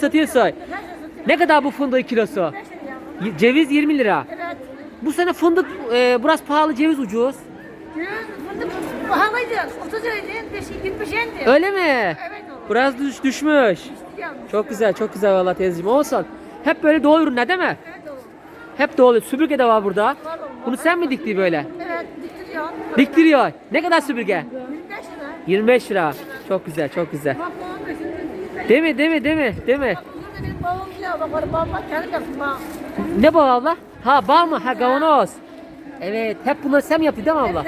Satıyorsun. Ne kadar bu fındığın kilosu? Ceviz 20 lira. Evet. Bu sene fındık e, biraz pahalı, ceviz ucuz. Yüz fındık pahalıydı. 30 liraydı. 25 yendi. Öyle mi? Evet oğlum. Biraz düş, düşmüş. Çok güzel, çok güzel vallahi teyzeciğim. Olsun. Hep böyle doğal ürünler değil mi? Evet oğlum. Hep doğal. Süpürge de var burada. Bunu sen mi dikti böyle? Evet. Diktiriyor. Diktiriyor. Ne kadar süpürge? 25 lira. 25 lira. Çok güzel, çok güzel. Bak mi? Değil mi? Bak burada benim babam ya. Ne bu abla? Ha bal mı? Ha kavanoz. Evet, hep bunları sen mi yaptın değil mi abla?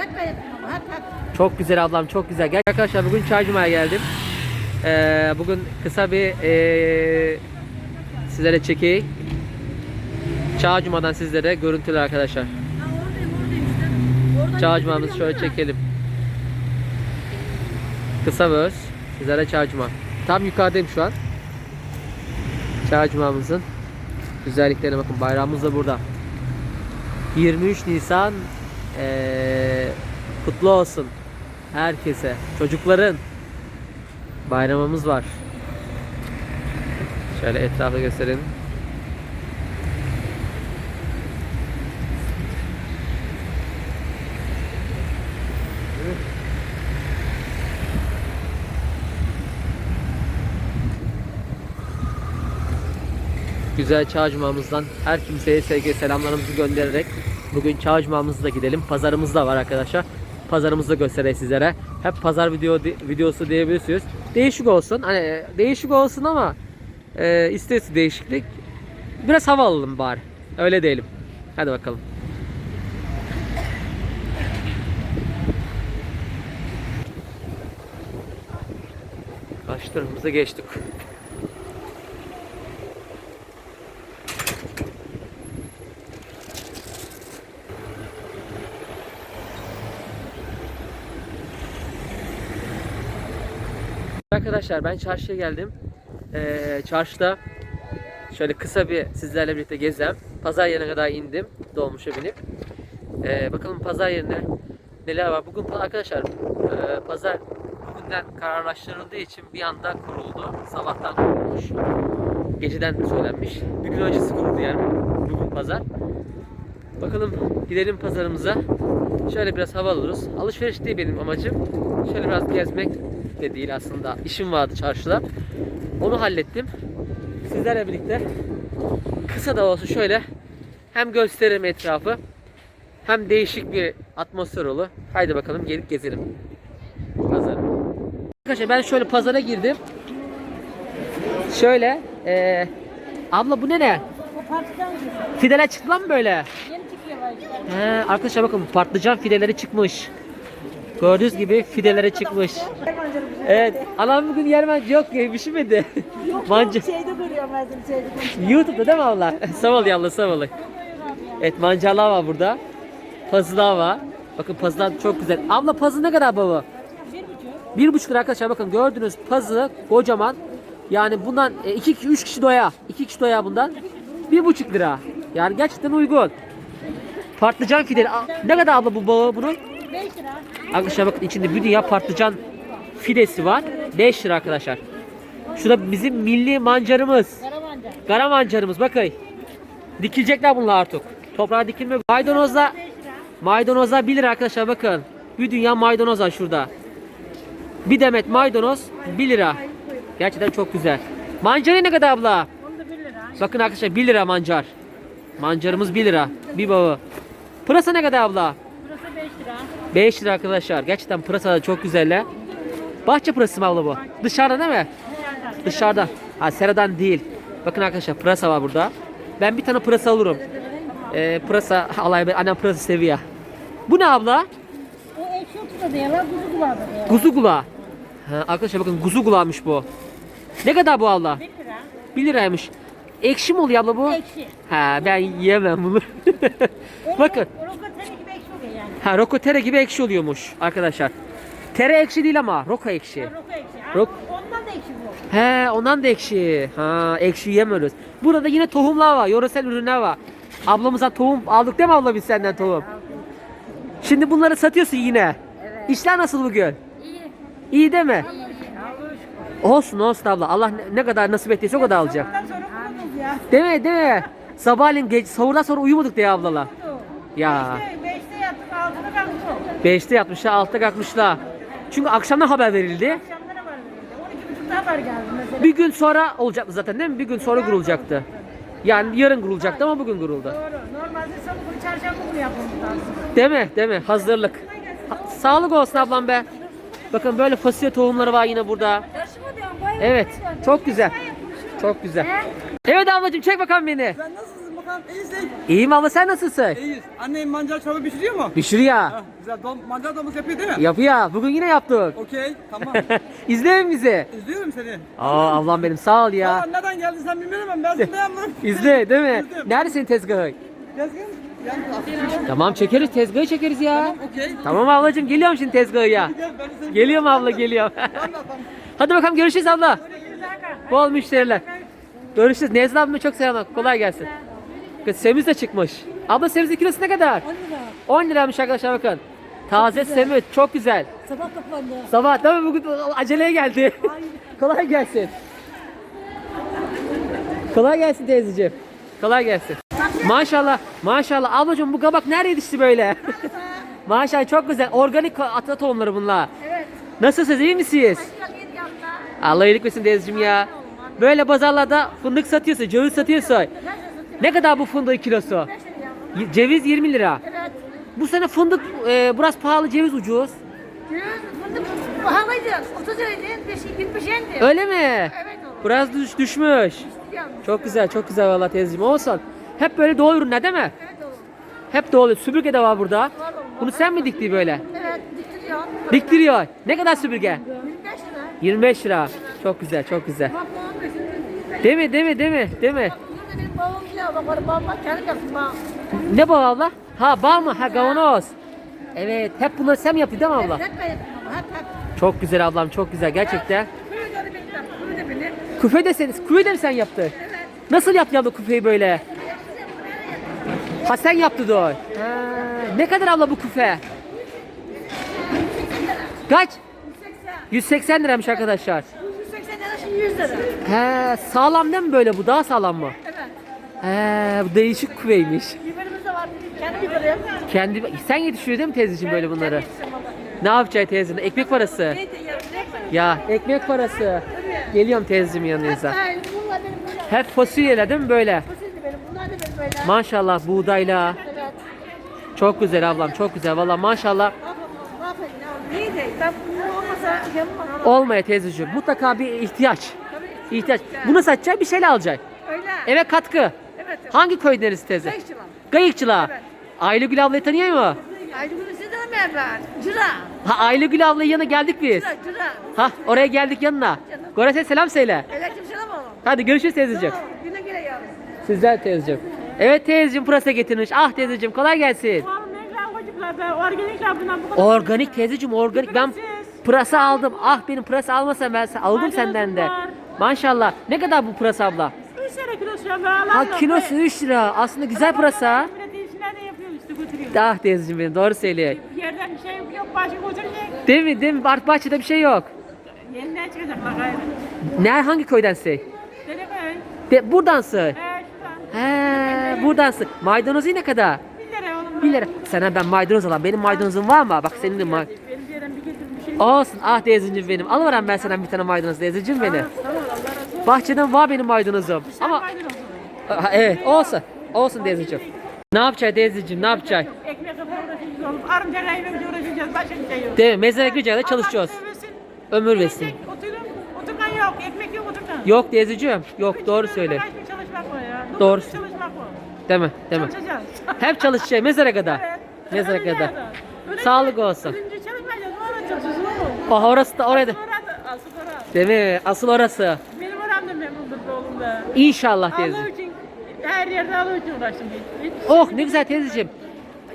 Çok güzel ablam, çok güzel. Gel arkadaşlar bugün çaycımaya geldim. Ee, bugün kısa bir ee, sizlere çekeyim. Çağcıma'dan sizlere görüntüler arkadaşlar. Çağcıma'mızı şöyle çekelim. Kısa ve öz. Sizlere çağcıma. Tam yukarıdayım şu an. Çağcıma'mızın güzelliklerine bakın. Bayrağımız da burada. 23 Nisan eee, kutlu olsun herkese. Çocukların bayramımız var. Şöyle etrafı gösterelim. Güzel çağcımamızdan her kimseye sevgi selamlarımızı göndererek bugün çağcımamızda gidelim. Pazarımız da var arkadaşlar. Pazarımızı da göstereyim sizlere. Hep pazar video videosu diyebilirsiniz. Değişik olsun. Hani değişik olsun ama e, isterse değişiklik. Biraz hava alalım bari. Öyle diyelim. Hadi bakalım. Kaçlarımıza geçtik. Arkadaşlar ben çarşıya geldim. Ee, çarşıda şöyle kısa bir sizlerle birlikte gezeceğim. Pazar yerine kadar indim dolmuşa binip. Ee, bakalım pazar yerine neler var. Bugün arkadaşlar e, pazar bugünden kararlaştırıldığı için bir anda kuruldu. Sabahtan kurulmuş. Geceden söylenmiş. Bir gün öncesi kuruldu yani. Bugün pazar. Bakalım gidelim pazarımıza. Şöyle biraz hava alırız. Alışveriş değil benim amacım. Şöyle biraz gezmek de değil aslında. İşim vardı çarşıda. Onu hallettim. Sizlerle birlikte kısa da olsa şöyle hem gösteririm etrafı hem değişik bir atmosfer olur. Haydi bakalım gelip gezelim. Pazar. Arkadaşlar ben şöyle pazara girdim. Şöyle eee abla bu ne ne? Fideler çıktı lan mı böyle? Yeni. He, arkadaşlar bakın patlıcan fideleri çıkmış. Gördüğünüz gibi fideleri çıkmış. Evet, anam bugün yer manca yok ya, pişmedi. manca. Şeyde görüyorum ben seni şeyde konuşuyorum. YouTube'da değil mi abla? sağ ol yallah sağ ol. Evet mancalar var burada. Pazılar var. Bakın pazılar çok güzel. Abla pazı ne kadar baba? Bir buçuk. Bir buçuk lira arkadaşlar bakın gördünüz pazı kocaman. Yani bundan e, iki, iki üç kişi doya. iki kişi doya bundan. Bir buçuk lira. Yani gerçekten uygun. Patlıcan fideli. Ne kadar abla bu bağı bunun? Beş lira. Arkadaşlar bakın içinde bir dünya patlıcan fidesi var. 5 lira arkadaşlar. Şurada bizim milli mancarımız. Kara mancarımız bakın. Dikilecekler bunlar artık. Toprağa dikilmiyor. Maydanozla maydanozla 1 lira arkadaşlar bakın. Bir dünya maydanoz var şurada. Bir demet maydanoz 1 lira. Gerçekten çok güzel. Mancarı ne kadar abla? Bakın arkadaşlar 1 lira mancar. Mancarımız 1 lira. Bir bağı. Pırasa ne kadar abla? Burası beş lira. 5 lira arkadaşlar. Gerçekten pırasa da çok güzeller. Bahçe pırası mı abla bu? Dışarıda değil mi? Nereden? Dışarıda. Ha seradan değil. Bakın arkadaşlar pırasa var burada. Ben bir tane pırasa alırım. Ee, pırasa alay ben annem pırasa seviyor. Bu ne abla? O ekşi da diyorlar, kuzu kulağı da diyorlar. Kuzu kulağı. Ha, arkadaşlar bakın kuzu kulağıymış bu. Ne kadar bu abla? Bir lira. 1 liraymış. Ekşi mi oluyor abla bu? Ekşi. Ha ben yiyemem bunu. bakın. Roka gibi ekşi oluyor yani. Ha roko tere gibi ekşi oluyormuş arkadaşlar. Tere ekşi değil ama roko ekşi. Roka ekşi. Rok- Ondan da ekşi bu. He ondan da ekşi. Ha ekşi yemiyoruz. Burada yine tohumlar var. Yöresel ürünler var. Ablamıza tohum aldık değil mi abla biz senden tohum? Şimdi bunları satıyorsun yine. Evet. İşler nasıl bugün? İyi. İyi değil mi? Olsun olsun abla. Allah ne, ne kadar nasip ettiyse o kadar alacak. Ondan sonra kuruduk ya. Değil mi? Değil mi? Sabahleyin geç, sahurdan sonra uyumadık diye ablalar. Ya. Beşte, beşte yattık altına kalktık. 5'te yatmışlar, 6'da kalkmışlar. Çünkü akşamdan haber verildi. Akşamlara var verildi. 12.30'da haber geldi mesela. Bir gün sonra olacaktı zaten değil mi? Bir gün sonra kurulacaktı. Yani yarın kurulacaktı ama bugün kuruldu. Doğru. Normalde salı günü çarşamba günü aslında. Değil mi? Değil mi? Hazırlık. Ha- sağlık olsun ablam be. Bakın böyle fasulye tohumları var yine burada. Evet. Çok güzel. Çok güzel. Evet ablacığım çek bakalım beni. Sen nasılsın bakalım? İyisin. İyiyim abla sen nasılsın? İyiyiz. Annen mancar çorba pişiriyor mu? Pişiriyor. Ha, güzel. Dom, mancar dolması yapıyor değil mi? Yapıyor. Bugün yine yaptık. Okey, tamam. İzleyin bizi. İzliyorum seni. Aa ablam benim sağ ol ya. Aa, neden geldin sen bilmiyorum ama ben seni beğenmedim. İzle değil mi? İzliyorum. Nerede senin tezgahı? Yan Tamam çekeriz tezgahı çekeriz ya. Tamam, okey. Tamam ablacığım geliyorum şimdi tezgahı ya. Geliyorum abla geliyorum. Hadi bakalım görüşürüz abla. Bol müşteriler. Görüşürüz. Nezle abime çok selamlar. Kolay gelsin. Kız semiz de çıkmış. Abla semizin kilosu ne kadar? 10 lira. 10 liraymış arkadaşlar bakın. Taze semit çok güzel. Sabah kapandı. Sabah değil mi? Bugün aceleye geldi. Kolay gelsin. Kolay gelsin teyzeciğim. Kolay gelsin. Maşallah. Maşallah. Ablacığım bu kabak nereye yetişti böyle? Maşallah çok güzel. Organik ata tohumları bunlar. Evet. Nasılsınız? iyi misiniz? Allah iyilik versin teyzeciğim ya. Böyle pazarlarda fındık satıyorsa, ceviz satıyorsa. Ne kadar bu fındığın kilosu? Y- Ceviz 20 lira. Evet. Bu sene fındık e, biraz pahalı, ceviz ucuz. Yüz, fındık pahalıydı. 30 liraydı. 25 yendi. Öyle mi? Evet oğlum. Biraz düş, düşmüş. Yanlış. Çok güzel, çok güzel vallahi teyzeciğim. Olsun. Hep böyle doğal ürünler değil mi? Evet oğlum. Hep doğal. Süpürge de var burada. Bunu sen mi dikti böyle? Evet. Diktiriyor. Diktiriyor. Ne kadar süpürge? 25 lira. 25 lira. Çok güzel, çok güzel. Bak babam resimde. Değil mi, değil mi, değil mi? Değil mi? Benim ya. Bak. Ne bu abla? Ha bal mı? Ha kavanoz. Evet. Hep bunları sen mi yapıyorsun değil mi abla? Hep ben yaptım ama. Hep hep. Çok güzel ablam. Çok güzel. Gerçekten. Kuyu da benim. Kuyu da benim. Küfe de sen, küfe de mi sen yaptın? Nasıl yaptın abla küfeyi böyle? Ha sen yaptın da o. Ha, ne kadar abla bu küfe? Kaç? 180 liraymış arkadaşlar. 180 lira şimdi 100 lira. He, sağlam değil mi böyle bu? Daha sağlam mı? He, bu değişik küfeymiş. Biberimiz de var. Kendi biberim. Kendi sen yetiştiriyor değil mi teyzeciğim böyle bunları? Ne yapacaksın teyzenin? Ekmek parası. Ya ekmek parası. Geliyorum teyzeciğim yanınıza. Hayır, bunlar benim bunlar. Hep fasulyeler değil mi böyle? Bu sizin benim. Bunlar da benim böyle. Maşallah buğdayla. Evet. Çok güzel ablam çok güzel. Valla maşallah. Ne yapayım? Neydi? Ben olmasa. Olmaya teyzeciğim. Mutlaka bir ihtiyaç. İhtiyaç. Bunu satacak bir şeyle alacak. Öyle. Eve katkı. Hangi köy neresi teyze? Lira. Gayıkçılar. Evet. Aylıgül ablayı tanıyor mu? Ayrı bir şey demem ben. Cıra. Ha Aylıgül ablayın yanına geldik biz. Cıra. Cıra. Ha oraya geldik yanına. Gorese selam söyle. Aleyküm selam oğlum. Hadi görüşürüz teyzeciğim. Tamam. Güne güle yavrum. Sizler teyzeciğim. Evet teyzeciğim pırasa getirmiş. Ah teyzeciğim kolay gelsin. Oğlum ne güzel çocuklar be. Organikler bundan bu kadar. Organik teyzeciğim organik. Ben pırasa aldım. Ah benim pırasa almasam ben sen- aldım senden de. Maşallah. Ne kadar bu pırasa abla? 3 lira kilosu ya Ha kilosu 3 lira. Aslında güzel işte götürüyor. Ah teyzeciğim benim doğru söylüyor. Yerden bir şey yok. Başka götürüyor. Değil mi? Değil mi? Art bahçede bir şey yok. Yeniden çıkacaklar gayrı. Ne hangi köydensin? Deli köy. De, buransın. He şuradan. He, buransın. Maydanozu ne kadar? 1 lira oğlum. 1 lira. Sana ben maydanoz alayım. Benim maydanozum var mı? Bak senin de ma- Benim bir yerden bir getir bir şey. Olsun. Ah teyzeciğim benim. Alıverem ben sana bir tane maydanoz teyzeciğim benim. Tamam. Bahçeden var benim maydanozum. Ama Ama. Maydanoz. Ha, evet olsun. Olsun teyzeciğim. Ne yapacak teyzeciğim? Ne yapacak? Ekmek kapıda uğraşacağız oğlum. Arınca ekmekle uğraşacağız. Başka bir şey yok. Değil mi? Çalışıyoruz. Allah versin. Ömür versin. Gelecek, Oturun. Oturman yok. Ekmek yok oturman. Yok teyzeciğim. Yok doğru söyle. çalışmak ya. Dokuz Doğru. Çalışmak var. Değil mi? Değil mi? Çalışacağız. Hep çalışacak mezara kadar. Evet. Mezara kadar. Sağlık olsun. Ölünce çalışmayacağız. O çalışacağız oğlum. Oh, orası da orada. Asıl orası. Değil mi? Asıl orası. Benim oram da memnundur be İnşallah Allah teyze. için her yerde Allah için uğraştım. Hiç, hiç Oh ne güzel teyzeciğim.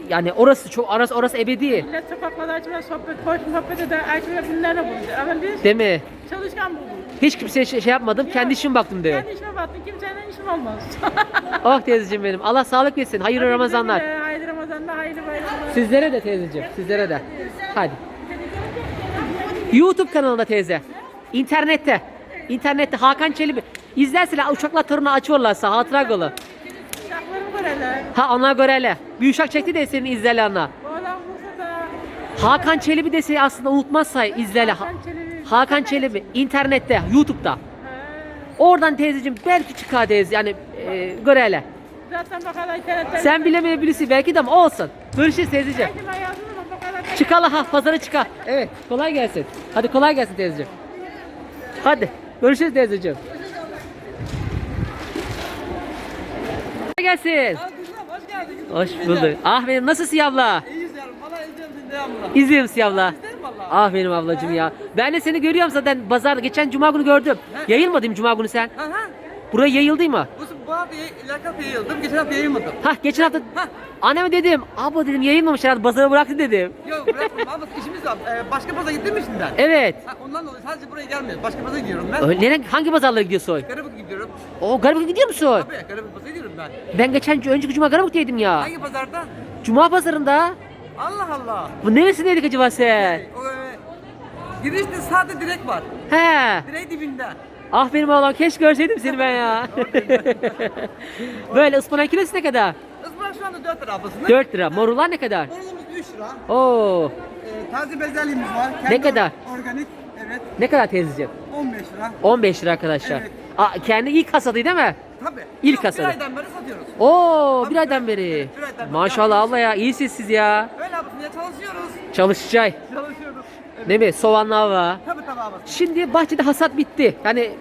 Yani orası çok orası orası ebedi. millet sokaklarda açmaya sohbet, hoş muhabbet eder, açmaya günlerine bulur. Ama biz Değil mi? çalışkan bulduk. Hiç kimseye şey, şey yapmadım. Kendi işime baktım diyor. Kendi işime baktım, kimsenin işim olmaz. Oh teyzeciğim benim. Allah sağlık versin. Hayırlı Ramazanlar. Hayırlı Ramazanlar, hayırlı bayramlar. Sizlere de teyzeciğim. Sizlere de. Hadi. YouTube kanalında teyze. İnternette. İnternette Hakan Çelebi. İzlersen uçakla torunu açıyorlarsa hatıra kolu. Uşaklarım göreler. Ha ona göre hele. Bir uşak çekti de senin. Oğlan Bursa'da. Hakan Çelebi de seni aslında unutmazsa izlele. Ha- Hakan Çelebi. Hakan Çelebi internette, YouTube'da. Oradan teyzeciğim belki çıkar teyze yani e, göre hele. Zaten bakalım internetten. Sen bilemeyebilirsin belki de ama olsun. Görüşürüz teyzeciğim. Belki ben yazdım ama bakalım. Çıkala ha pazara çıkar. Evet kolay gelsin. Hadi kolay gelsin teyzeciğim. Hadi görüşürüz teyzeciğim. Gelsin. Kızım hoş geldin. Hoş bulduk. Ah benim nasılsın abla? İyiyiz yavrum. Valla izliyorum seni devamlı. İzliyorum sizi abla. İzlerim valla. Ah benim ablacığım ya. Ben de seni görüyorum zaten pazar geçen cuma günü gördüm. Yayılmadı değil mi cuma günü sen? Ha ha. Buraya yayıldı mı? Bu, bu hafta hafta yayıldım. Geçen hafta yayılmadım. Hah geçen hafta anneme dedim. Abla dedim yayılmamış herhalde pazara bıraktı dedim. Yok bırakmadım ama işimiz var. Ee, başka pazara gittim mi şimdiden? Evet. Ha, ondan dolayı sadece buraya gelmiyorum. Başka pazara gidiyorum ben. Öyle, nereye- hangi pazarlara gidiyorsun? Karabük gidiyorum. O Garabuk'a gidiyor musun? Tabii Karabük pazara gidiyorum ben. Ben geçen önceki cuma Garabuk'taydım ya. Hangi pazarda? Cuma pazarında. Allah Allah. Bu neresindeydik acaba sen? O, e, girişte sade direk var. He. Direk dibinde. Ah benim oğlan keşke görseydim seni ben ya. Böyle ıspanak kilosu ne kadar? Ispanak şu anda 4 lira ablasında. 4 lira. Morullar ne kadar? Morulumuz 3 lira. Oo. Ee, taze bezelye'miz var. Ne kadar? Organik. Evet. Ne kadar teyzeciğim? 15 lira. 15 lira arkadaşlar. Evet. Aa, kendi ilk hasadıydı değil mi? Tabii. İlk Yok, hasarı. Bir aydan beri satıyoruz. Oo, Tabii, bir aydan beri. evet, bir aydan beri. Maşallah abla ya, iyisiniz siz ya. Öyle ablasında çalışıyoruz. Çalışacak. Çalışıyoruz. Evet. Değil mi? Soğanlar var. Tabii tabii ablasında. Şimdi bahçede hasat bitti. Yani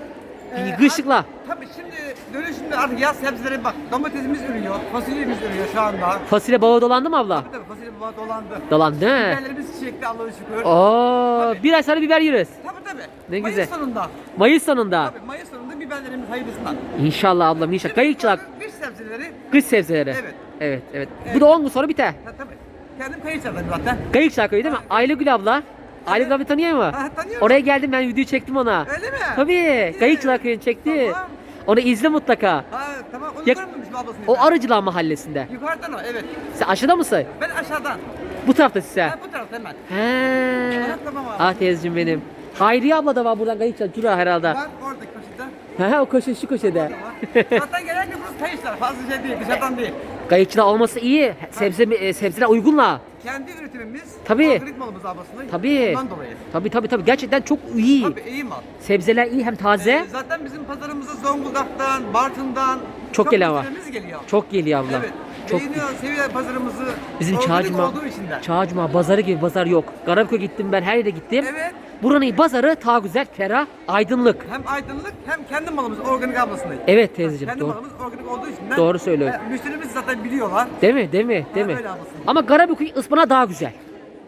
Ee, kışlıkla. Tabii şimdi dönüşümde artık yaz sebzeleri bak. Domatesimiz ürüyor. Fasulyemiz ürüyor şu anda. Fasulye bağı dolandı mı abla? Tabii tabii fasulye baba dolandı. Dolandı değil mi? Biberlerimiz çiçekli Allah'a şükür. Oo, Tabii. bir ay sonra biber yeriz. Tabii tabii. Ne Mayıs güzel. sonunda. Mayıs sonunda. Tabii Mayıs sonunda biberlerimiz hayırlısından. İnşallah ablam inşallah. Kayıkçılık, Kış sebzeleri. kış sebzeleri. Evet. Evet, evet. Evet. Bu da 10 gün sonra biter. Ha, tabii. Kendim kayıkçılarım zaten. Kayıkçılık köyü değil mi? Aile Gül abla. Gül abla tanıyor mu? Ha, tanıyorum. Oraya geldim ben video çektim ona. Öyle mi? Tabii. İyi. Kayıkçılık köyünü çekti. Tamam. Onu izle mutlaka. Ha tamam onu görmemişim ablasını. O Arıcılar mahallesinde. Yukarıdan o evet. Sen aşağıda mısın? Ben aşağıdan. Bu taraftasın sen. Ha bu tarafta hemen. He. Ha, tamam abi. Ah teyzeciğim benim. Hayriye abla da var buradan kayıkçılık. Dura herhalde. Var oradaki köşede. He he o köşe şu köşede. Zaten genellikle burası kayışlar. Fazla şey değil. Dışarıdan değil. Kayıkçılık olması iyi. Sebze e, sebzeler uygunla. Kendi üretimimiz. Tabii. Organik malımız ablasında. Tabii. Ondan dolayı. Tabii tabii tabii. Gerçekten çok iyi. Tabii iyi mal. Sebzeler iyi hem taze. Ee, zaten bizim pazarımıza Zonguldak'tan, Bartın'dan Çok gelen var. müşterimiz geliyor. Çok geliyor abla. Evet. Çok Beğeniyor, seviyor pazarımızı. Bizim Çağcıma, olduğu için de. Çağcıma pazarı gibi pazar yok. Garabköy gittim ben her yere gittim. Evet. Buranın pazarı ta güzel, ferah, aydınlık. Hem aydınlık hem kendi malımız organik ablasındayız. Evet teyzeciğim Kendi doğru. malımız organik olduğu için de. Doğru söylüyorsun. e, müşterimiz zaten biliyorlar. Değil mi? Değil mi? Değil mi? öyle. Ama Garabköy ıspana daha güzel.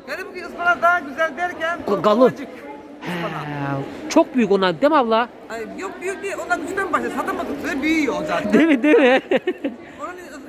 Garip ki daha güzel derken. Ga- galı. He, çok büyük onlar değil mi abla? Ay, yok büyük değil. Ondan küçükten başlıyor. Satamadıkça büyüyor o zaten. Değil mi? Değil mi?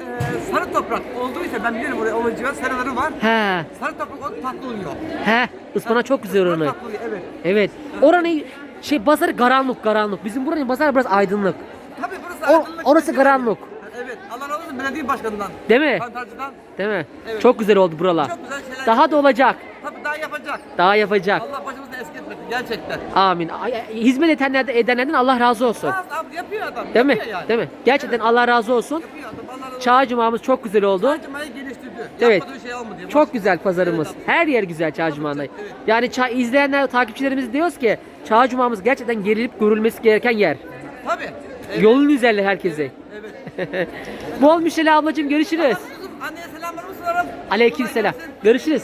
E, sarı toprak için ben biliyorum oraya ovacı var. Seraları var. he. Sarı toprak o tatlı oluyor. He. Ispana çok güzel Sarı oranı. tatlı oluyor evet. Evet. Oranın şey pazarı karanlık karanlık. Bizim buranın pazarı biraz aydınlık. Tabii burası O- aydınlık. orası karanlık. Evet. Allah razı olsun belediye başkanından. Değil mi? Kantarcıdan. Değil mi? Evet. Çok güzel oldu buralar. Çok güzel şeyler. Daha da olacak. Tabii daha yapacak. Daha yapacak. Allah başımızdan eski etmesin gerçekten. Amin. Ay- ay- Hizmet edenlerden, edenlerden Allah razı olsun. Az abi yapıyor adam. Değil mi? yapıyor Yani. Değil mi? Gerçekten Allah razı olsun. Yapıyor adam. Çağ cumamız çok güzel oldu. Harcamayı geliştirdi. Evet. Yapmadığı şey olmadı. diye. Çok güzel pazarımız. Evet. Her yer güzel Çağ Cuma'nda. evet. Yani çağ, izleyenler, takipçilerimiz diyoruz ki Çağ Cuma'mız gerçekten gerilip görülmesi gereken yer. Tabii. Evet. Yolun üzerinde herkese. Evet. Bol müşteri ablacığım görüşürüz. Anneye selamlarımı sorarım. Aleyküm selam. Görüşürüz.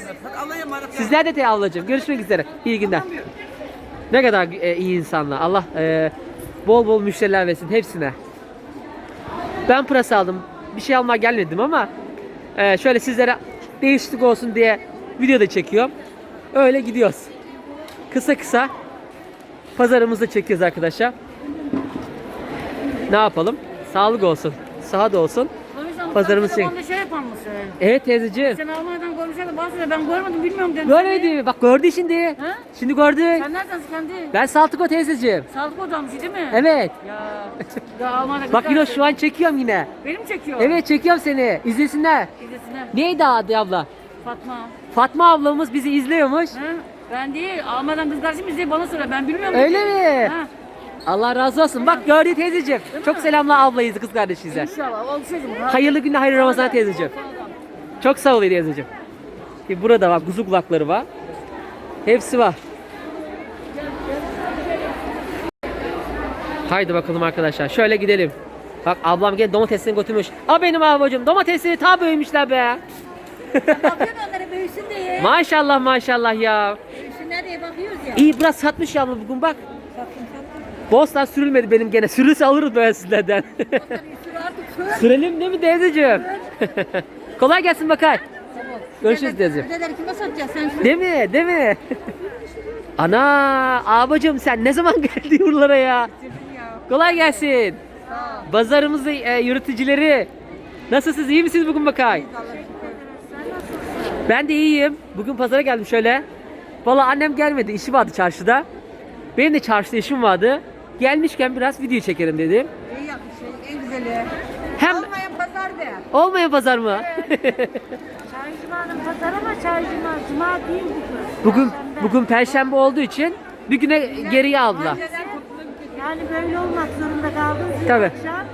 Sizler de te ablacığım. Görüşmek üzere. İyi günler. Ne kadar e, iyi insanlar. Allah e, bol bol müşteriler versin hepsine. Ben pırasa aldım. Bir şey almaya gelmedim ama e, şöyle sizlere değişiklik olsun diye video da çekiyorum. Öyle gidiyoruz. Kısa kısa pazarımızda çekiyoruz arkadaşlar. Ne yapalım? Sağlık olsun. Sıhhat olsun. Pazarımız şey- Mısın? Evet teyzeciğim. Sen Almanya'dan. Bazı da ben görmedim bilmiyorum dedim. Görmedi. Bak gördü şimdi. Ha? Şimdi gördü. Sen neredensin kendi? Ben Saltıko teyzeciğim. Sağlık odammış değil mi? Evet. Ya. Ya Almanya'da Bak yine şey. şu an çekiyorum yine. Benim çekiyor. Evet çekiyorum seni. İzlesinler. İzlesinler. Neydi adı abla? Fatma. Fatma ablamız bizi izliyormuş. Ha? Ben değil. Almanya'dan kız kardeşim izleyip bana söyle. Ben bilmiyorum. Öyle dedi. mi? Ha. Allah razı olsun. Bak gördü teyzeciğim. Çok selamlar ablayız kız kardeşinize. İnşallah olsaydı bu. Hayırlı günler, hayırlı Ramazan teyzeciğim. Çok sağ ol teyzeciğim. Ki burada var, kuzu kulakları var. Hepsi var. Haydi bakalım arkadaşlar. Şöyle gidelim. Bak ablam gel domatesini götürmüş. A benim ablacığım domatesini ta büyümüşler be. Bakıyorum onlara büyüsün diye. Maşallah maşallah ya. Büyüsünler diye bakıyoruz ya. İyi biraz satmış ya bugün bak. Bostan sürülmedi benim gene. Sürülse alırız böyle sizlerden. Sürelim değil mi teyzeciğim? Kolay gelsin bakar. Görüşürüz teyzeciğim. Ödeleri kime satacağız sen sür. Değil mi? Değil mi? Ana abacım sen ne zaman geldin buralara ya? Kolay gelsin. Pazarımızı e, yürütücüleri. Nasılsınız? iyi misiniz bugün bakay? Ben de iyiyim. Bugün pazara geldim şöyle. Valla annem gelmedi. işi vardı çarşıda. Benim de çarşıda işim vardı. Gelmişken biraz video çekerim dedim. İyi yapmışsın en güzeli. Hem Olmayan pazar de. olmayan pazar mı? Çaycımanın pazarı ama çaycıman cuma değil bugün. bugün bugün perşembe olduğu için bir güne geriye aldılar. Yani böyle olmak zorunda kaldığımız için Tabii. akşam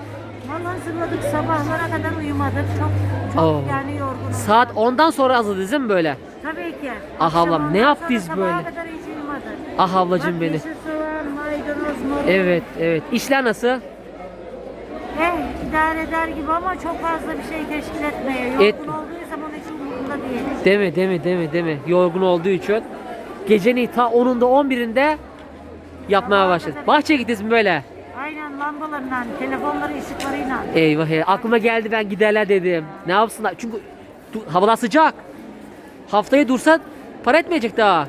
mal hazırladık sabahlara kadar uyumadık. Çok çok Oo. yani yorgunum. Saat 10'dan sonra hazırladınız değil mi böyle? Tabii ki. Ah Akşam ablam, ne ondan yaptı sonra biz sabaha böyle? kadar hiç uyumadık. Ah ablacım Bak, beni. yeşil maydanoz, marul. Evet evet. İşler nasıl? Eh idare eder gibi ama çok fazla bir şey teşkil etmiyor. Yorgun Et- olduğu zaman hiç umurumda değil. Deme deme deme deme. Yorgun olduğu için. Gecenin ta 10'unda 11'inde yapmaya başladı. Bahçeye gittiniz mi böyle? Aynen lambalarla, telefonları ışıklarıyla. Eyvah eyvah. Aklıma geldi ben giderler dedim. Ne yapsınlar? Çünkü havalar sıcak. Haftaya dursa para etmeyecek daha.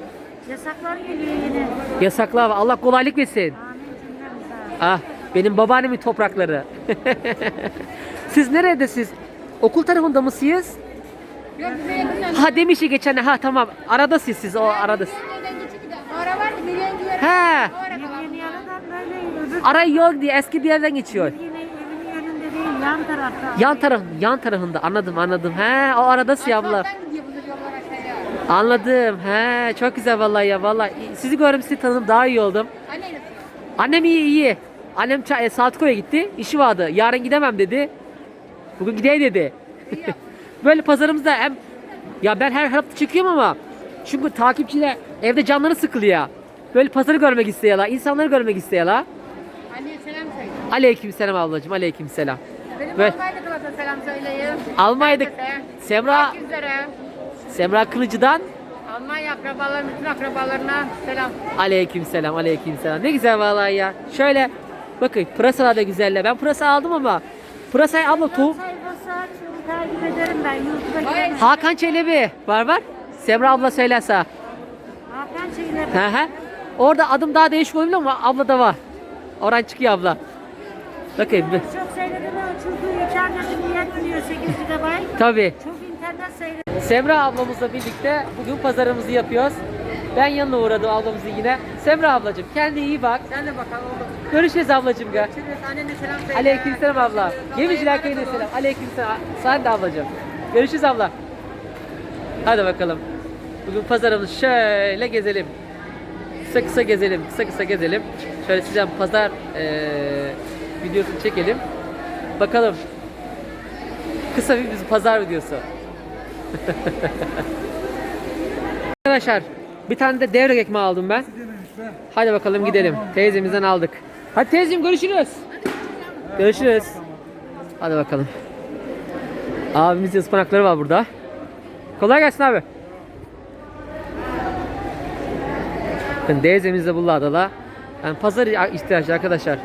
Yasaklar geliyor yine. Yasaklar var. Allah kolaylık versin. Amin cümlemize. Ah benim babaannemin toprakları. siz nerede siz? Okul tarafında mısınız? Yok bize yakın Ha demişti geçen ha tamam arada siz siz o arada. Nereden geçip gidelim. Ara var? Milyon diyor. He böyle öbür ara yok diye eski bir yerden geçiyor. yine evinin yönünde değil yan tarafta. Yan taraf yan tarafında anladım anladım. He o arada siyahlar. Asfalttan gidiyor bunlar yollar aşağıya. Anladım. He çok güzel vallahi ya vallahi. Sizi gördüm sizi tanıdım daha iyi oldum. Anne nasıl? Annem iyi iyi. Annem e, Saatko'ya gitti. işi vardı. Yarın gidemem dedi. Bugün gideyim dedi. Böyle pazarımızda hem ya ben her hafta çıkıyorum ama çünkü takipçiler evde canları sıkılıyor. Böyle pazarı görmek istiyorlar. insanları görmek istiyorlar. Anneye selam söyle. Aleyküm selam ablacığım. Aleyküm selam. Benim Ve- Almanya'da selam söyleyin. Almanya'da Herkese. Semra Herkeslere. Semra Kılıcı'dan Almanya akrabalarım, bütün akrabalarına selam. aleyküm selam. Aleyküm selam. Ne güzel vallahi ya. Şöyle bakın pırasalar da güzeller. Ben pırasa aldım ama pırasayı abla tohum Sayfası aç, onu takip ederim ben. YouTube'a Vay. giremem. Hakan Çelebi var var. Semra abla söylerse. Hakan şeyleri. Hı hı. Orada adım daha değişik olabilir ama abla da var. Oradan çıkıyor abla. Bakayım bir. Çok seyredeme çünkü internetim yetmiyor 8 GB. Tabii. Çok internet seyrediyor. Semra ablamızla birlikte bugün pazarımızı yapıyoruz. Ben yanına uğradım ablamızı yine. Semra ablacığım kendine iyi bak. Sen de bakalım oğlum. Görüşürüz ablacığım. Görüşürüz. Annene selam söyle. Aleykümselam abla. Gemiciler köyüne selam. Aleykümselam. Sen de ablacığım. Görüşürüz abla. Hadi bakalım. Bugün pazarımızı şöyle gezelim. Kısa kısa gezelim. Kısa kısa gezelim. Şöyle size pazar eee videosunu çekelim. Bakalım. Kısa bir pazar videosu. Arkadaşlar bir tane de devrek ekmeği aldım ben. Hadi bakalım gidelim. Teyzemizden aldık. Hadi teyzem görüşürüz. Görüşürüz. Hadi bakalım. Abimizin ıspanakları var burada. Kolay gelsin abi. Bakın teyzemiz de Bulla'da Yani pazar ihtiyaçları arkadaşlar.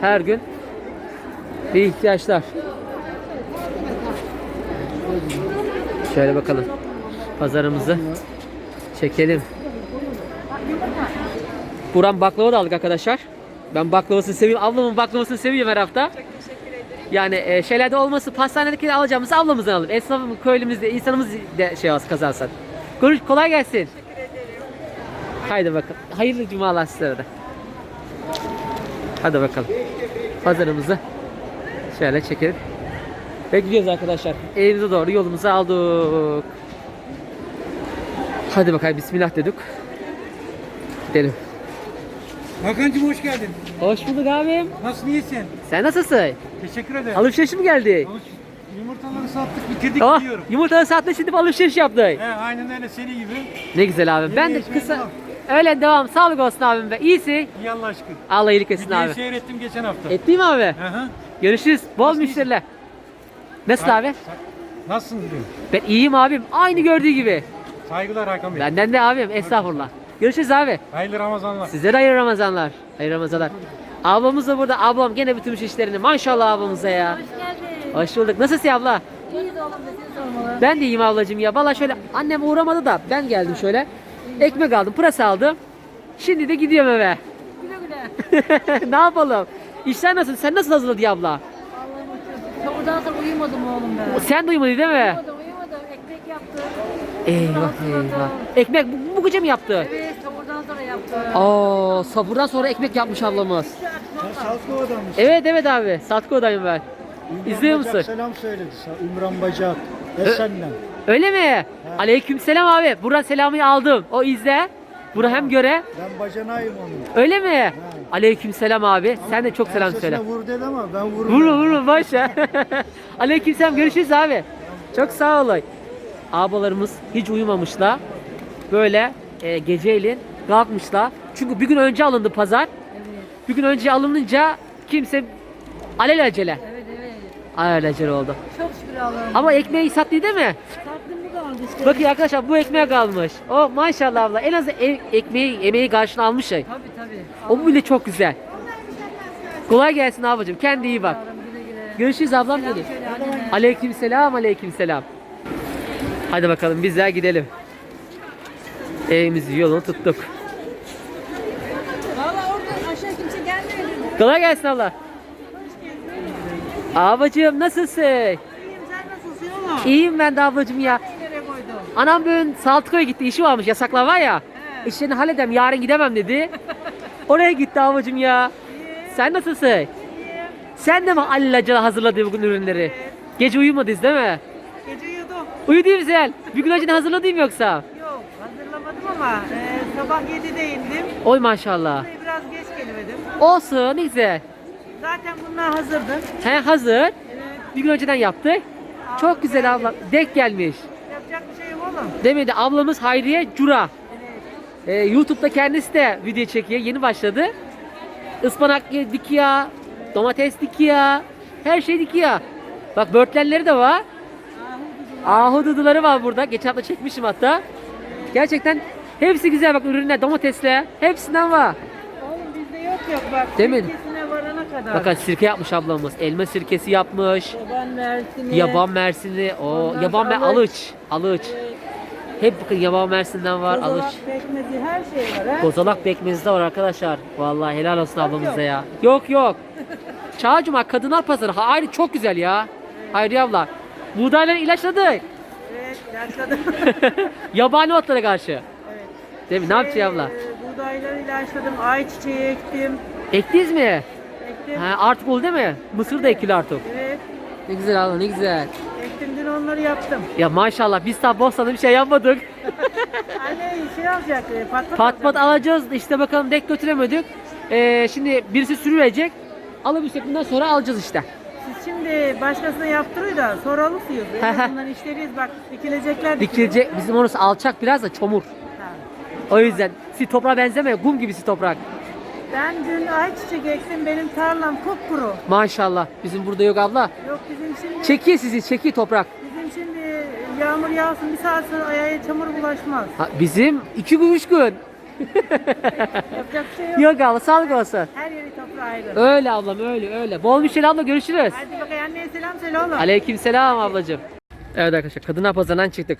Her gün bir ihtiyaçlar. Şöyle bakalım. Pazarımızı çekelim. Buran baklava da aldık arkadaşlar. Ben baklavasını seviyorum. Ablamın baklavasını seviyorum her hafta. Yani e, şeylerde olması pastanedeki alacağımızı ablamızdan alalım. Esnafımız, köylümüzde, insanımız de şey olsun kazansın. Görüş kolay gelsin. Haydi bakalım. Hayırlı cumalar sizlere de. Hadi bakalım. Pazarımızı şöyle çekelim. Ve gidiyoruz arkadaşlar. Evimize doğru yolumuzu aldık. Hadi bakalım bismillah dedik. Gidelim. Hakan'cığım hoş geldin. Hoş bulduk abim. Nasılsın iyisin? Sen nasılsın? Teşekkür ederim. Alışveriş mi geldi? Alış- Yumurtaları sattık bitirdik Tamam. gidiyorum. Yumurtaları saatte şimdi alışveriş yaptık. He, aynen öyle seni gibi. Ne güzel abim. Ben de kısa... devam. Öyle devam. Sağlık olsun abim be. İyisin. İyi Allah aşkına. Allah iyilik etsin Videoyu abi. seyrettim geçen hafta. Ettiğim abi. Hı hı. Görüşürüz. Bol Nasıl müşteriler. Nasıl abi? Nasılsın diyorum. Ben iyiyim abim. Aynı gördüğü gibi. Saygılar Hakan Bey. Benden de abim. Estağfurullah. Görüşürüz abi. Hayırlı Ramazanlar. Sizlere hayırlı Ramazanlar. Hayırlı Ramazanlar. Ablamız da burada. Ablam gene bitirmiş işlerini. Maşallah ablamıza ya. Hoş geldin. Hoş bulduk. Nasılsın abla? İyi de oğlum sormalı. Ben de iyiyim ablacığım ya. Valla şöyle annem uğramadı da ben geldim şöyle. Ekmek aldım, pırasa aldım. Şimdi de gidiyorum eve. Güle güle. ne yapalım? İşler nasıl? Sen nasıl hazırladın abla? Oradan sonra uyumadım oğlum ben. Sen duymadın değil mi? Uyumadım uyumadım. Ekmek yaptım. Eyvah eyvah. Ekmek bu, bu gece mi yaptı? Evet sabırdan sonra yaptım. Aa, sabırdan sonra ekmek yapmış ablamız. Salkova'dan mısın? Evet evet abi. Satko'dayım ben. İzliyor Bacak musun? Selam söyledi sana. Ümran Bacak. Esen'den. Öyle mi? Aleyküm selam abi. Buradan selamı aldım. O izle. Bura hem göre. Ben bacanayım onun. Öyle mi? Aleyküm selam abi. Sen de çok selam söyle. vur dedi ama ben vururum. Vurun vurun başla. Aleyküm selam görüşürüz abi. Çok sağ olun. Abalarımız hiç uyumamışlar. Böyle e, geceleyin kalkmışlar. Çünkü bir gün önce alındı pazar. Bir gün önce alınınca kimse alelacele. Evet evet. Alelacele oldu. Çok şükür Allah'ım. Ama ekmeği sattı değil mi? Tatlım bu kaldı işte. Bakın arkadaşlar bu ekmeğe kalmış. O maşallah abla en az e- ekmeği emeği karşına almış şey. Tabii. O bile çok güzel. Kolay gelsin abicim. Kendi iyi bak. Görüşürüz ablam dedi. Aleyküm selam, aleyküm selam. Hadi bakalım bizler gidelim. Evimizi yolunu tuttuk. Valla orada aşağı kimse gelmiyor. Kolay gelsin abla. Abacığım nasılsın? İyiyim sen nasılsın oğlum? İyiyim ben de ablacığım ya. Anam bugün Saltıko'ya gitti. işi varmış. Yasaklar var ya. He. İşlerini halledem. Yarın gidemem dedi. Oraya gitti abacığım ya. Sen nasılsın? Sen de mi allacıla hazırladın bugün ürünleri? Gece uyumadınız değil mi? Gece uyudum. Uyudun güzel. Bir gün önce hazırladın yoksa? Yok hazırlamadım ama e, sabah 7'de indim. Oy maşallah. Buraya biraz geç gelemedim. Olsun ne güzel. Zaten bunlar hazırdı. He hazır. Evet. Bir gün önceden yaptık. Çok güzel abla. Denk gelmiş. Yapacak bir şey yok oğlum. Demedi ablamız Hayriye Cura. Ee, YouTube'da kendisi de video çekiyor. Yeni başladı. Ispanak dikiyor. Domates dikiyor. Her şey dikiyor. Bak börtlenleri de var. Ahududuları var burada. Geçen hafta çekmişim hatta. Gerçekten hepsi güzel bak ürünler domatesle. Hepsinden var. Oğlum bizde yok yok bak. Ülkesine varana kadar. Bakın sirke yapmış ablamız. Elma sirkesi yapmış. Yaban mersini. Yaban mersini. O yaban mer alıç. Alıç. Hep yaban mersinden var. Kozalak, Alıç. pekmezi her şey var ha. Kozalak pekmezi de var arkadaşlar. Vallahi helal olsun ablamıza ya. Yok yok. Çağcıma kadınlar pazarı. Ha, Ayrı çok güzel ya. Hayriye abla. Buğdayları ilaçladık. Evet yaşladım. Yabani otlara karşı. evet. Değil mi? Ne yapacağız abla? Ee, buğdayları ilaçladım. Ayçiçeği ektim. Ektiniz mi? Ektim. Ha, artık oldu değil mi? Mısır da ekili artık. Evet. Ne güzel abla ne güzel. Onları yaptım. Ya maşallah biz daha Bosna'da bir şey yapmadık. Anne şey alacak. Patlat Pat pat alacağız işte bakalım dek götüremedik. Ee, şimdi birisi sürülecek. Alıp bundan sonra alacağız işte. Siz şimdi başkasına yaptırıyor da sonra alırsınız. En azından işleriyiz bak dikilecekler. Dikilecek bizim orası alçak biraz da çamur. Ha. O yüzden si toprağa benzemiyor. Kum gibisi toprak. Ben dün ayçiçek ektim. Benim tarlam kupkuru. Maşallah. Bizim burada yok abla. Yok bizim şimdi Çekiyor sizi, çekiyor toprak. Bizim şimdi yağmur yağsın bir saat sonra ayağa çamur bulaşmaz. Ha, bizim iki gün, üç gün. Yapacak bir şey yok. Yok abla, sağlık olsun. Her yeri toprağı ayrı. Öyle ablam, öyle öyle. Bol müşteri abla, görüşürüz. Hadi bakayım anneye selam söyle oğlum. Aleykümselam ablacığım. Evet arkadaşlar, kadına pazarından çıktık.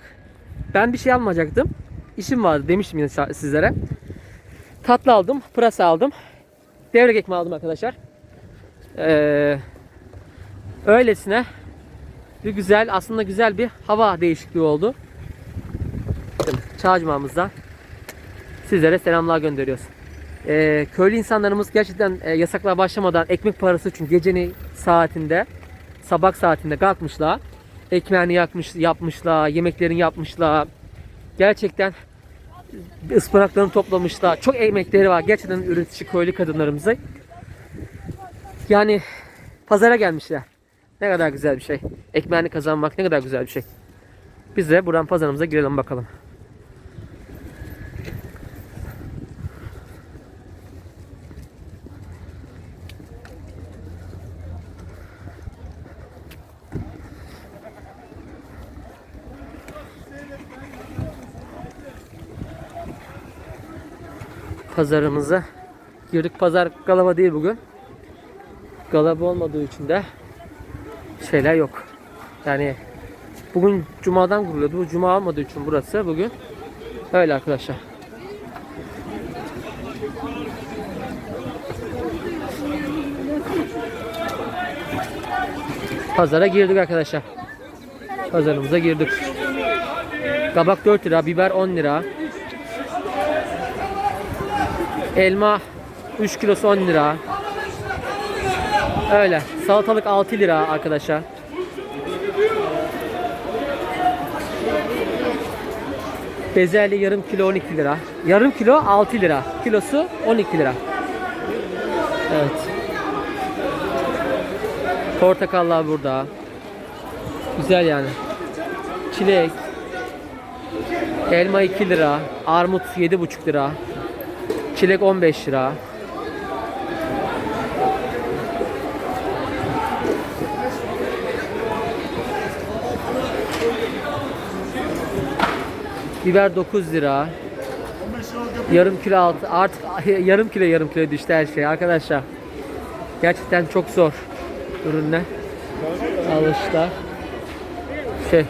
Ben bir şey almayacaktım. İşim vardı demiştim yine sizlere. Tatlı aldım, pırasa aldım. Devrek ekmeği aldım arkadaşlar. Ee, öylesine bir güzel, aslında güzel bir hava değişikliği oldu. Bakın, Çağcımağımızda sizlere selamlar gönderiyoruz. Ee, köylü insanlarımız gerçekten e, yasaklar başlamadan ekmek parası çünkü gecenin saatinde sabah saatinde kalkmışlar. Ekmeğini yakmış, yapmışlar, yemeklerini yapmışlar. Gerçekten ıspanaklarını toplamışlar. Çok emekleri var. Gerçekten üretici köylü kadınlarımıza. Yani pazara gelmişler. Ne kadar güzel bir şey. Ekmeğini kazanmak ne kadar güzel bir şey. Biz de buradan pazarımıza girelim bakalım. Pazarımıza girdik. Pazar galaba değil bugün. Galaba olmadığı için de şeyler yok. Yani bugün cumadan kuruluyordu. Bu cuma olmadığı için burası bugün. Öyle arkadaşlar. Pazara girdik arkadaşlar. Pazarımıza girdik. Kabak 4 lira, biber 10 lira. Elma 3 kilosu 10 lira. Öyle. Salatalık 6 lira arkadaşlar. Bezelye yarım kilo 12 lira. Yarım kilo 6 lira. Kilosu 12 lira. Evet. Portakallar burada. Güzel yani. Çilek. Elma 2 lira. Armut 7,5 lira. Çilek 15 lira. Biber 9 lira. Yarım kilo altı artık yarım kilo yarım kilo düştü her şey arkadaşlar. Gerçekten çok zor ürünler. Alışlar. Şey.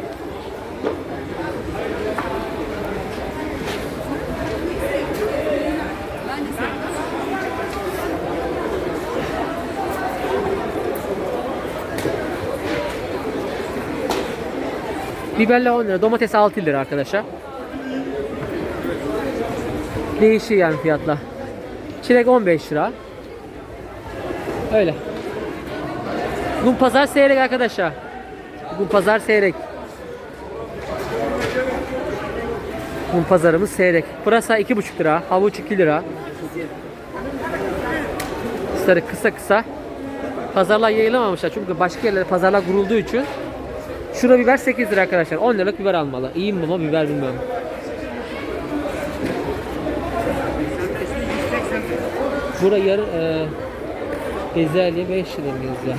Biberler 10 lira, domates 6 lira arkadaşlar. Değişiyor yani fiyatlar. Çilek 15 lira. Öyle. Bugün pazar seyrek arkadaşlar. Bugün pazar seyrek. Bugün pazarımız seyrek. Pırasa 2,5 lira, havuç 2 lira. Sarı kısa kısa. Pazarlar yayılamamışlar çünkü başka yerlere pazarlar kurulduğu için Şurada biber 8 lira arkadaşlar. 10 liralık biber almalı. İyi mi ama biber bilmiyorum. Burada yarı e, bezelye 5 lira ya?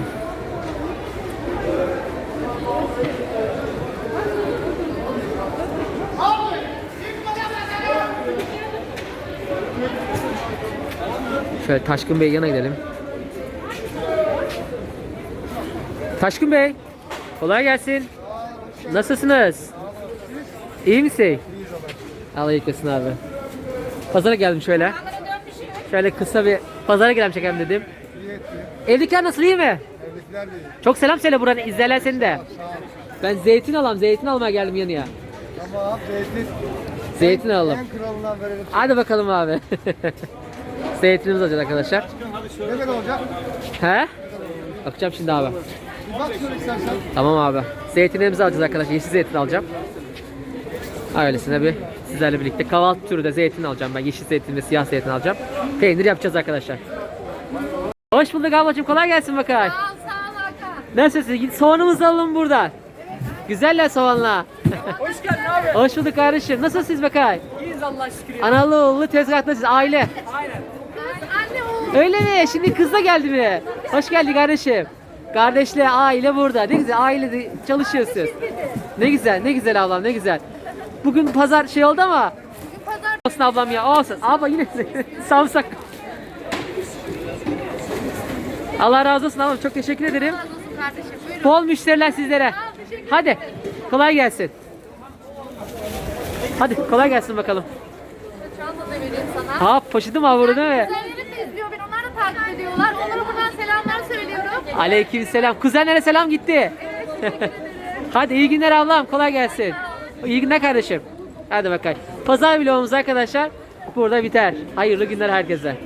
Şöyle Taşkın Bey yana gidelim. Taşkın Bey. Kolay gelsin. Nasılsınız? İyi misin? Allah yıkasın abi. Pazara geldim şöyle. Şöyle kısa bir pazara girelim çekelim dedim. Evlilikler nasıl iyi mi? Çok selam söyle buradan izlerler seni de. Ben zeytin alalım, zeytin almaya geldim yanıya. Tamam zeytin Zeytin alalım. en kralından verelim. Hadi bakalım abi. Zeytinimiz alacağız arkadaşlar. Ne kadar olacak? He? Bakacağım şimdi abi. Bir bak şöyle istersen. Tamam abi. Zeytinlerimizi alacağız arkadaşlar. Yeşil zeytin alacağım. Öylesine bir sizlerle birlikte kahvaltı türü de zeytin alacağım ben. Yeşil zeytin ve siyah zeytin alacağım. Peynir yapacağız arkadaşlar. Hoş bulduk ablacığım. Kolay gelsin bakalım. Sağ ol, sağ ol Hakan. Nasılsın? Soğanımızı alalım buradan. Güzeller soğanla. Hoş geldin abi. Hoş bulduk kardeşim. Nasılsınız bakay? İyiyiz Allah şükür. Analı oğullu tezgahtasınız. Aile. Aynen. Anne oğul. Öyle mi? Şimdi kız da geldi mi? Hoş geldin kardeşim. Kardeşle aile burada. Ne güzel ailede çalışıyorsunuz. Ne güzel, ne güzel ablam, ne güzel. Bugün pazar şey oldu ama Bugün pazar olsun ablam ya olsun. Abla yine samsak. Allah razı olsun ablam. Çok teşekkür ederim. razı olsun kardeşim. Buyurun. Bol müşteriler sizlere. Hadi kolay gelsin. Hadi kolay gelsin bakalım. Çanta da vereyim sana. Ha poşetim var burada değil mi? Kuzenlerim de izliyor beni. Onlar da takip ediyorlar. Onlara buradan selamlar söylüyorum. Aleykümselam. Kuzenlere selam gitti. Hadi iyi günler ablam. Kolay gelsin. İyi günler kardeşim. Hadi bakalım. Pazar vlogumuz arkadaşlar burada biter. Hayırlı günler herkese.